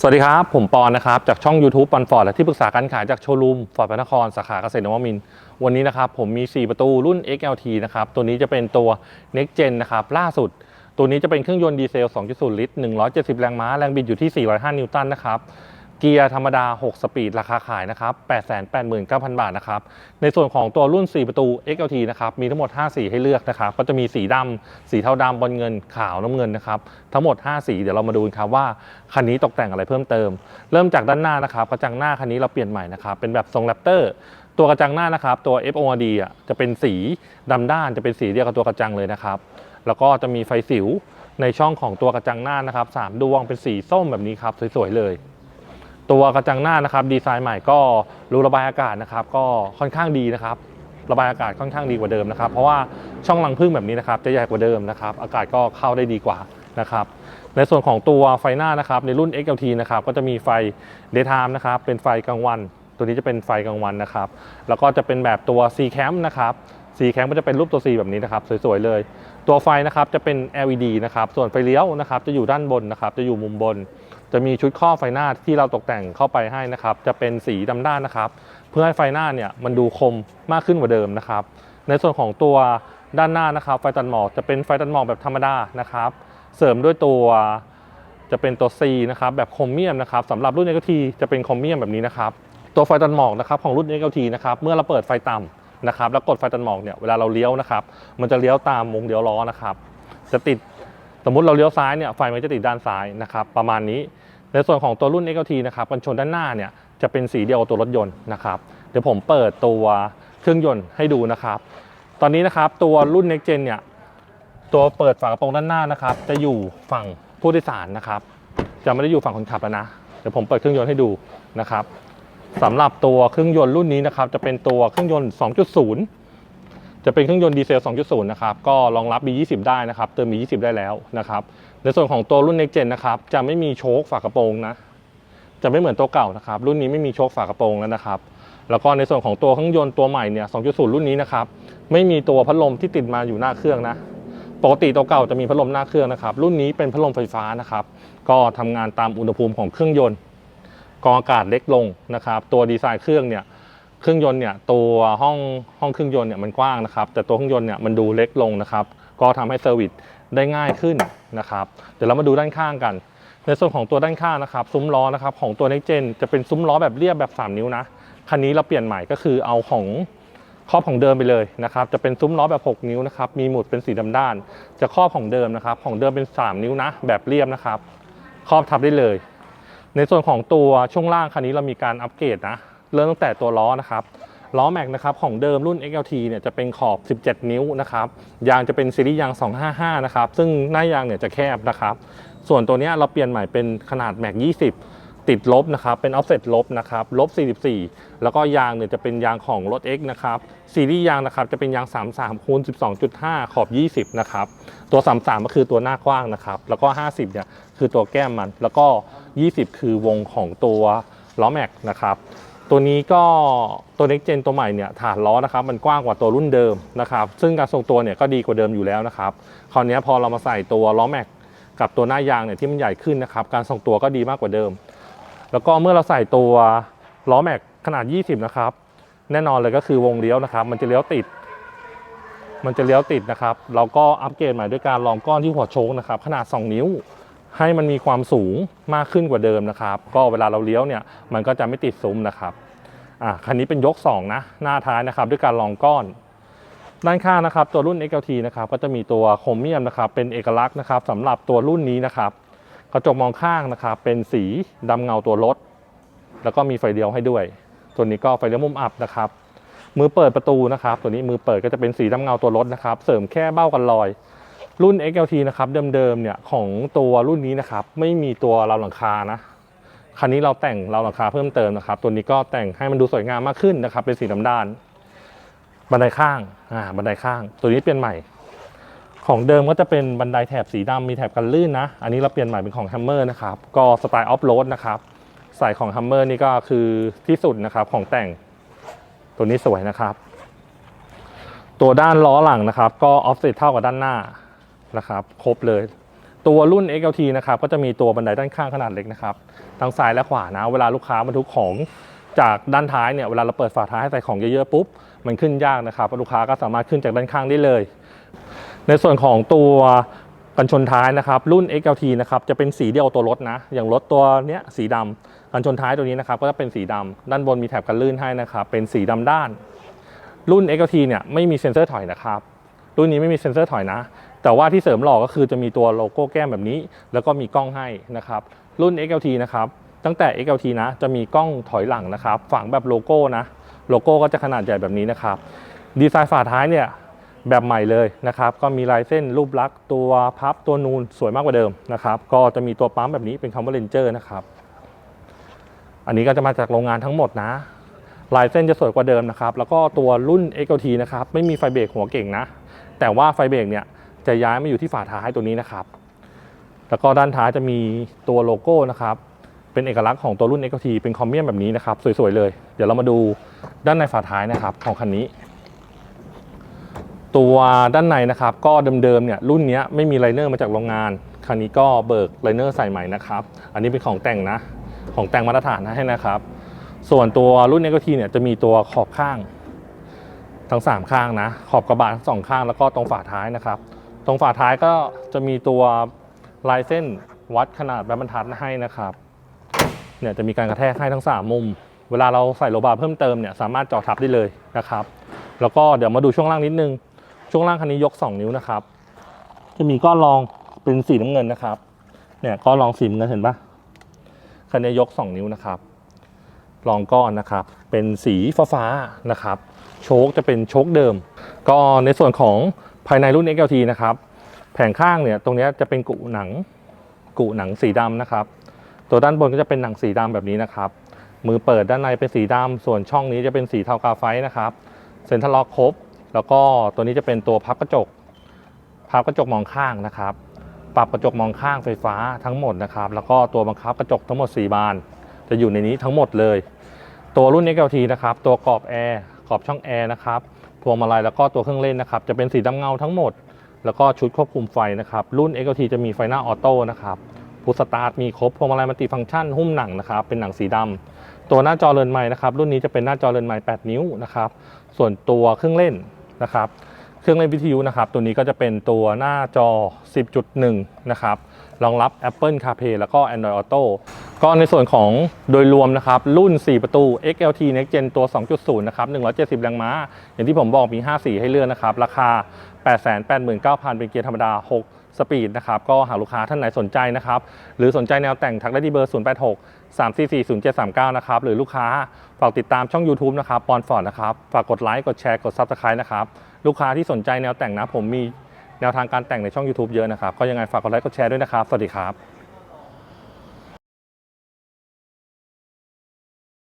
สวัสดีครับ ผมปอนนะครับ จากช่อง YouTube ปอนฟอร์ดและที่ปรึกษาการขายจากโชว์รูมฟอร์ดพระนครสาขาเกษตรนวมินทร์วันนี้นะครับผมมี 4 ประตูรุ่น XLT นะครับ ตัวนี้จะเป็นตัว Next Gen นะครับ ล่าสุด ตัวนี้จะเป็นเครื่องยนต์ดีเซล 2.0 ลิตร 170 แรงม้า แรงบิดอยู่ที่ 405 นิวตันนะครับ เกียร์ธรรมดา 6 สปีด ราคาขายนะครับ 889,000 บาทนะครับ ในส่วนของตัวรุ่น 4 ประตู XLT นะครับ มีทั้งหมด 5 สีให้เลือกนะครับ ก็จะมีสีดำ สีเทาดำบอลเงิน ขาวน้ำเงินนะครับ ทั้งหมด 5 สี เดี๋ยวเรามาดูกันครับว่า คันนี้ตกแต่งอะไรเพิ่มเติม เริ่มจากด้านหน้านะครับ กระจังหน้าคันนี้เราเปลี่ยนใหม่นะครับ เป็นแบบทรงแรปเตอร์ ตัวกระจังหน้านะครับ ตัว FOD อะ จะเป็นสีดำด้าน จะเป็นสีเดียวกับตัวกระจังเลยนะครับ แล้วก็จะมีไฟสิวในช่องของตัวกระจังหน้านะครับสามดวงเป็นสีส้มแบบนี้ครับ สวยๆเลย ตัวกระจังหน้านะครับดีไซน์ใหม่ก็รูระบายอากาศนะครับ ก็ค่อนข้างดีนะครับ ระบายอากาศค่อนข้างดีกว่าเดิมนะครับ เพราะว่าช่องรังพึ่งแบบนี้นะครับจะใหญ่กว่าเดิมนะครับ อากาศก็เข้าได้ดีกว่านะครับในส่วนของตัวไฟหน้านะครับในรุ่น XLT นะครับก็จะมีไฟ daytime นะครับเป็นไฟกลางวัน ตัวนี้จะเป็นไฟกลางวันนะครับแล้วก็จะเป็นแบบตัว C cam นะครับ C cam ก็จะเป็นรูปตัว C แบบนี้นะครับสวยๆเลย ตัวไฟนะครับจะเป็น LED นะครับส่วนไฟเลี้ยวนะครับจะอยู่ด้านบนนะครับจะอยู่มุมบน จะมีชุดข้อไฟหน้าที่เราตกแต่งเข้าไปให้นะครับ จะเป็นสีดำด้านนะครับ เพื่อให้ไฟหน้าเนี่ยมันดูคมมากขึ้นกว่าเดิมนะครับ ในส่วนของตัวด้านหน้านะครับ ไฟตัดหมอกจะเป็นไฟตัดหมอกแบบธรรมดานะครับ เสริมด้วยตัวจะเป็นตัว C นะครับแบบโครเมียมนะครับสำหรับรุ่น XLT จะเป็นโครเมียมแบบนี้นะครับ ตัวไฟตัดหมอกนะครับของรุ่น XLT นะครับเมื่อเราเปิดไฟต่ำนะครับแล้วกดไฟตัดหมอกเนี่ยเวลาเราเลี้ยวนะครับ มันจะเลี้ยวตามวงเลี้ยวล้อนะครับ จะติดสมมติเราเลี้ยวซ้ายเนี่ยไฟมันจะติดด้านซ้ายนะครับ ประมาณนี้ ในส่วนของตัวรุ่น XLT นะครับกันชนด้านหน้าเนี่ยจะเป็นสีเดียวตัวรถยนต์นะครับเดี๋ยวผมเปิดตัวเครื่องยนต์ให้ดูนะครับ ตอนนี้นะครับตัวรุ่น Next Gen เนี่ยตัวเปิดฝากระโปรงด้านหน้านะครับ จะอยู่ฝั่งผู้โดยสารนะครับ จะไม่ได้อยู่ฝั่งคนขับแล้วนะเดี๋ยวผมเปิดเครื่องยนต์ให้ดูนะครับสำหรับตัวเครื่องยนต์รุ่นนี้นะครับ จะเป็นตัวเครื่องยนต์ 2.0 จะเป็นเครื่องยนต์ดีเซล 2.0 นะครับ ก็รองรับ B20 ได้นะครับ เติม B20 ได้แล้วนะครับ ในส่วนของตัวรุ่น Next Gen นะครับจะไม่มีโชคฝากระโปรงนะ จะไม่เหมือนตัวเก่านะครับ รุ่นนี้ไม่มีโชคฝากระโปรงแล้วนะครับ แล้วก็ในส่วนของตัวเครื่องยนต์ตัวใหม่เนี่ย 2.0 รุ่นนี้นะครับไม่มีตัวพัดลมที่ติดมาอยู่หน้าเครื่องนะปกติตัวเก่าจะมีพัดลมหน้าเครื่องนะครับ รุ่นนี้เป็นพัดลมไฟฟ้านะครับ ก็ทำงานตามอุณหภูมิของเครื่องยนต์กองอากาศเล็กลงนะครับ ตัวดีไซน์เครื่องเนี่ยเครื่องยนต์เนี่ยตัวห้องห้องเครื่องยนต์เนี่ยมันกว้างนะครับ แต่ตัวเครื่องยนต์เนี่ยมันดูเล็กลงนะครับ ก็ทำให้เซอร์วิส ได้ง่ายขึ้นนะครับ เดี๋ยวเรามาดูด้านข้างกัน ในส่วนของตัวด้านข้างนะครับ ซุ้มล้อนะครับของตัว Next Gen จะเป็นซุ้มล้อแบบเรียบแบบ 3 นิ้วนะ คันนี้เราเปลี่ยนใหม่ก็คือเอาของครอบของเดิมไปเลยนะครับ จะเป็นซุ้มล้อแบบ 6 นิ้วนะครับ มีหมุดเป็นสีดำด้าน จะครอบของเดิมนะครับ ของเดิมเป็น 3 นิ้วนะ แบบเรียบนะครับ ครอบทับได้เลย ในส่วนของตัวช่วงล่างคันนี้เรามีการอัปเกรดนะ เริ่มตั้งแต่ตัวล้อนะครับ ล้อแม็กนะครับของเดิมรุ่น XLT เนี่ยจะเป็นขอบ 17 นิ้วนะครับยางจะเป็นซีรีส์ยาง 255 นะครับซึ่งหน้ายางเนี่ยจะแคบนะครับส่วนตัวนี้เราเปลี่ยนใหม่เป็นขนาดแม็ก 20ติดลบนะครับ เป็นออฟเซ็ตลบนะครับ ลบ 44 แล้วก็ยางเนี่ยจะเป็นยางของรถ X นะครับ ซีรีส์ยางนะครับจะเป็นยาง 33คูณ12.5 ขอบ 20 นะครับ ตัว 33 ก็คือตัวหน้ากว้างนะครับ แล้วก็ 50 เนี่ยคือตัวแก้มมัน แล้วก็ 20 คือวงของตัวล้อแม็กนะครับ ตัวนี้ก็ตัว Next Gen ตัวใหม่เนี่ยฐานล้อนะครับมันกว้างกว่าตัวรุ่นเดิมนะครับซึ่งการทรงตัวเนี่ยก็ดีกว่าเดิมอยู่แล้วนะครับคราวนี้พอเรามาใส่ตัวล้อแม็กกับตัวหน้ายางเนี่ยที่มันใหญ่ขึ้นนะครับการทรงตัวก็ดีมากกว่าเดิม แล้วก็เมื่อเราใส่ตัวล้อแม็กขนาด 20 นะครับ แน่นอนเลยก็คือวงเลี้ยวนะครับ มันจะเลี้ยวติด มันจะเลี้ยวติดนะครับ เราก็อัปเกรดใหม่ด้วยการรองก้อนที่หัวโชคนะครับ ขนาด 2 นิ้ว ให้มันมีความสูงมากขึ้นกว่าเดิมนะครับ ก็เวลาเราเลี้ยวเนี่ยมันก็จะไม่ติดซุ้มนะครับอะคันนี้เป็นยก 2 นะ หน้าท้ายนะครับ ด้วยการรองก้อน ด้านข้างนะครับ ตัวรุ่น XLT นะครับก็จะมีตัวโครเมียมนะครับเป็นเอกลักษณ์นะครับสำหรับตัวรุ่นนี้นะครับกระจกมองข้างนะครับ เป็นสีดำเงาตัวรถ แล้วก็มีไฟเลี้ยวให้ด้วย ตัวนี้ก็ไฟเลี้ยวมุมอับนะครับ มือเปิดประตูนะครับ ตัวนี้มือเปิดก็จะเป็นสีดำเงาตัวรถนะครับ เสริมแค่เบ้ากันลอย รุ่น XLT นะครับเดิมๆเนี่ยของตัวรุ่นนี้นะครับไม่มีตัวราวหลังคานะคันนี้เราแต่งราวหลังคาเพิ่มเติมนะครับ ตัวนี้ก็แต่งให้มันดูสวยงามมากขึ้นนะครับ เป็นสีดำด้าน บันไดข้างอ่าบันไดข้าง ตัวนี้เปลี่ยนใหม่ ของเดิมก็จะเป็นบันไดแถบสีดำมีแถบกันลื่นนะ อันนี้เราเปลี่ยนใหม่เป็นของแฮมเมอร์นะครับก็สไตล์ออฟโรดนะครับใส่ของแฮมเมอร์นี่ก็คือที่สุดนะครับของแต่งตัวนี้สวยนะครับ ตัวด้านล้อหลังนะครับ ก็ออฟเซตเท่ากับด้านหน้า นะครับครบเลย ตัวรุ่น XLT นะครับก็จะมีตัวบันไดด้านข้างขนาดเล็กนะครับทั้งซ้ายและขวานะ เวลาลูกค้าบรรทุกของจากด้านท้ายเนี่ยเวลาเราเปิดฝาท้ายให้ใส่ของเยอะๆปุ๊บมันขึ้นยากนะครับลูกค้าก็สามารถขึ้นจากด้านข้างได้เลย ในส่วนของตัวกันชนท้ายนะครับรุ่น XLT นะครับจะเป็นสีเดียวกับตัวรถนะ อย่างรถตัวเนี้ยสีดำกันชนท้ายตัวนี้นะครับก็จะเป็นสีดำด้านบนมีแถบกันลื่นให้นะครับเป็นสีดำด้าน รุ่น XLT เนี่ยไม่มีเซ็นเซอร์ถอยนะครับ รุ่นนี้ไม่มีเซ็นเซอร์ถอยนะ แต่ว่าที่เสริมหล่อก็คือจะมีตัวโลโก้แก้มแบบนี้ แล้วก็มีกล้องให้นะครับ รุ่น XLT นะครับ ตั้งแต่ XLT นะจะมีกล้องถอยหลังนะครับ ฝังแบบโลโก้นะ โลโก้ก็จะขนาดใหญ่แบบนี้นะครับ ดีไซน์ฝาท้ายเนี่ยแบบใหม่เลยนะครับ ก็มีลายเส้นรูปลักษณ์ตัวพับตัวนูนสวยมากกว่าเดิมนะครับ ก็จะมีตัวปั๊มแบบนี้เป็นคำว่าเลนเจอร์นะครับ อันนี้ก็จะมาจากโรงงานทั้งหมดนะ ลายเส้นจะสวยกว่าเดิมนะครับ แล้วก็ตัวรุ่น XLT นะครับ ไม่มีไฟเบรกหัวเก่งนะ แต่ว่าไฟเบรกเนี่ย จะย้ายมาอยู่ที่ฝาท้ายตัวนี้นะครับ แล้วก็ด้านท้ายจะมีตัวโลโก้นะครับ เป็นเอกลักษณ์ของตัวรุ่น XLT เป็นคอมเมียมแบบนี้นะครับ สวยๆเลย เดี๋ยวเรามาดูด้านในฝาท้ายนะครับ ของคันนี้ ตัวด้านในนะครับ ก็เดิมๆเนี่ยรุ่นนี้ไม่มีไลเนอร์มาจากโรงงาน คันนี้ก็เบิกไลเนอร์ใส่ใหม่นะครับ อันนี้เป็นของแต่งนะ ของแต่งมาตรฐานให้นะครับ ส่วนตัวรุ่น XLT เนี่ยจะมีตัวขอบข้างทั้ง 3 ข้างนะ ขอบกระบะทั้งสองข้างแล้วก็ตรงฝาท้ายนะครับ ตรงฝาท้ายก็จะมีตัวลายเส้นวัดขนาดแบบบรรทัดให้นะครับ เนี่ยจะมีการกระแทกให้ทั้ง 3 มุม เวลาเราใส่โลบาร์เพิ่มเติมเนี่ยสามารถเจาะทับได้เลยนะครับ แล้วก็เดี๋ยวมาดูช่วงล่างนิดนึง ช่วงล่างคันนี้ยก 2 นิ้วนะครับ จะมีก้อนรองเป็นสีน้ำเงินนะครับ เนี่ยก้อนรองสีน้ำเงินเห็นปะคันนี้ยก 2 นิ้วนะครับรองก้อนนะครับ เป็นสีฟ้าๆนะครับ โชคจะเป็นโชคเดิม ก็ในส่วนของ ภายในรุ่น XLT นะครับ แผงข้างเนี่ยตรงนี้จะเป็นกุหนังกุหนังสีดำนะครับ ตัวด้านบนก็จะเป็นหนังสีดำแบบนี้นะครับ มือเปิดด้านในเป็นสีดำส่วนช่องนี้จะเป็นสีเทากาไฟนะครับ เซ็นทรัลล็อกครบ แล้วก็ตัวนี้จะเป็นตัวพับกระจก พับกระจกมองข้างนะครับ ปรับกระจกมองข้างไฟฟ้าทั้งหมดนะครับ แล้วก็ตัวบังคับกระจกทั้งหมด 4 บาน จะอยู่ในนี้ทั้งหมดเลย ตัวรุ่น XLT นะครับ ตัวกรอบแอร์กรอบช่องแอร์นะครับ พวงมาลัยแล้วก็ตัวเครื่องเล่นนะครับ จะเป็นสีดำเงาทั้งหมด แล้วก็ชุดควบคุมไฟนะครับ รุ่น XLT จะมีไฟหน้าออโต้นะครับพุทสตาร์ทมีครบพวงมาลัยมัลติฟังก์ชันหุ้มหนังนะครับ เป็นหนังสีดำตัวหน้าจอเรือนไม้นะครับ รุ่นนี้จะเป็นหน้าจอเรือนไม้8นิ้วนะครับ ส่วนตัวเครื่องเล่นนะครับ เครื่องเล่นวิทยุนะครับ ตัวนี้ก็จะเป็นตัวหน้าจอ 10.1 นะครับ รองรับ Apple CarPlay แล้วก็ Android Auto ก็ในส่วนของโดยรวมนะครับ รุ่น 4 ประตู XLT Next Gen ตัว 2.0 นะครับ 170 แรงม้า อย่างที่ผมบอกมี 5 สีให้เลือกนะครับ ราคา 889,000 เป็นเกียร์ธรรมดา 6สปีดนะครับก็หากลูกค้าท่านไหนสนใจนะครับหรือสนใจแนวแต่งทักได้ที่เบอร์ 086 344 0739 นะครับหรือลูกค้าฝากติดตามช่อง YouTube นะครับปอนฟอร์ดนะครับฝากกดไลค์กดแชร์กด Subscribe นะครับลูกค้าที่สนใจแนวแต่งนะผมมี แนวทางการแต่งในช่อง YouTube เยอะนะครับ ก็ยังไงฝากกดไลค์กดแชร์ด้วยนะครับ สวัสดีครับ